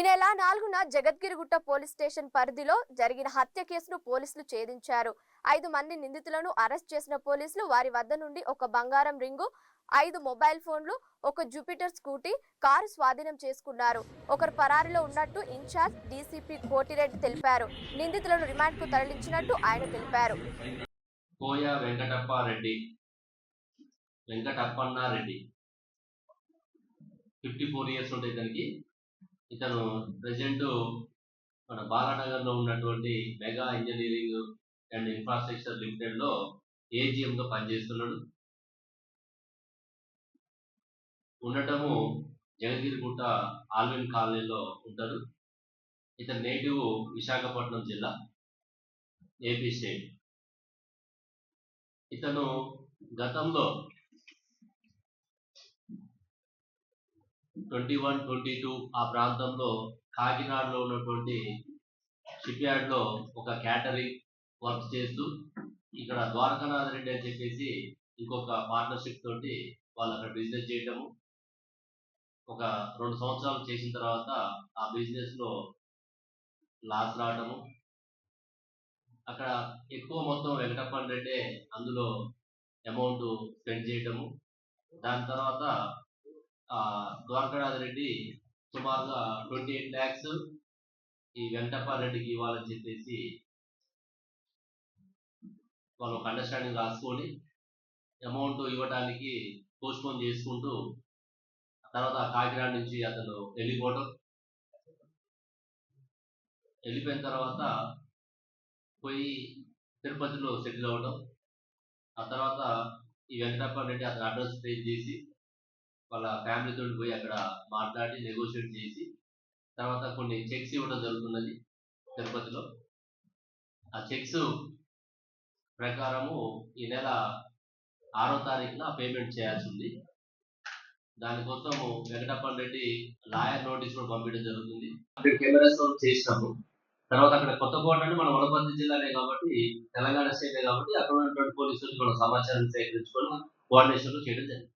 ఈ నెల నాలుగున జగద్గిరిగుట్ట పోలీస్ స్టేషన్ పరిధిలో జరిగిన హత్య కేసును పోలీసులు ఛేదించారు. ఐదు మంది నిందితులను అరెస్ట్ చేసిన పోలీసులు వారి వద్ద నుండి ఒక బంగారం రింగు ఐదు మొబైల్ ఫోన్లు ఒక జూపిటర్ స్కూటీ కారు స్వాధీనం చేసుకున్నారు. ఒకరు పరారిలో ఉన్నట్టు ఇన్ఛార్జ్ డీసీపీ కోటిరెడ్డి తెలిపారు. నిందితులను రిమాండ్కు తరలించినట్టు ఆయన తెలిపారు. Koya Venkatappa Reddy Venkatappanna Reddy fifty four years ఉంటాయి దానికి ఇతను ప్రజెంట్ మన బాలానగర్లో ఉన్నటువంటి మెగా ఇంజనీరింగ్ అండ్ ఇన్ఫ్రాస్ట్రక్చర్ లిమిటెడ్లో ఏజీఎం గా పనిచేస్తున్నాడు. ఉండటము జగగిరిగుట్ట ఆల్విన్ కాలనీలో ఉంటాడు ఇతని నేటివ్ విశాఖపట్నం జిల్లా ఏపీ స్టేట్. ఇతను గతంలో ట్వంటీ వన్ ట్వంటీ టూ ఆ ప్రాంతంలో కాకినాడలో ఉన్నటువంటి షిప్ యార్డ్లో ఒక క్యాటరింగ్ వర్క్ చేస్తూ ఇక్కడ ద్వారకానాథ్ రెడ్డి అని చెప్పేసి ఇంకొక పార్ట్నర్షిప్ తోటి వాళ్ళు అక్కడ బిజినెస్ చేయటము. ఒక రెండు సంవత్సరాలు చేసిన తర్వాత ఆ బిజినెస్లో లాస్ రావటము. అక్కడ ఎక్కువ మొత్తం వెంకటప్పన్ రెడ్డే అందులో అమౌంట్ స్పెండ్ చేయటము. దాని తర్వాత ద్వారకనాథ్ రెడ్డి సుమారుగా ట్వంటీ ఎయిట్ ల్యాక్స్ ఈ వెంకటప్పన్ రెడ్డికి ఇవ్వాలని చెప్పేసి వాళ్ళు ఒక అండర్స్టాండింగ్ రాసుకొని అమౌంట్ ఇవ్వడానికి పోస్ట్పోన్ చేసుకుంటూ తర్వాత కాకినాడ నుంచి అతను వెళ్ళిపోవటం. వెళ్ళిపోయిన తర్వాత పోయి తిరుపతిలో సెటిల్ అవ్వడం ఆ తర్వాత ఈ వెంకటప్ప రెడ్డి అతని అడ్రస్ ట్రేస్ చేసి వాళ్ళ ఫ్యామిలీతో పోయి అక్కడ మాట్లాడి నెగోషియేట్ చేసి తర్వాత కొన్ని చెక్స్ ఇవ్వడం జరుగుతున్నది తిరుపతిలో. ఆ చెక్స్ ప్రకారము ఈ నెల ఆరో తారీఖున పేమెంట్ చేయాల్సి ఉంది. దానికోసము వెంకటప్పన్ రెడ్డి లాయర్ నోటీస్ కూడా పంపించడం జరుగుతుంది. అక్కడ కెమెరాస్ చేసినాము. తర్వాత అక్కడ కొత్తకోట అంటే మన వనపర్తి జిల్లానే కాబట్టి తెలంగాణ స్టేటే కాబట్టి అక్కడ ఉన్నటువంటి పోలీసులు మనం సమాచారం సేకరించుకొని కోఆర్డినేషన్ చేయడం జరిగింది.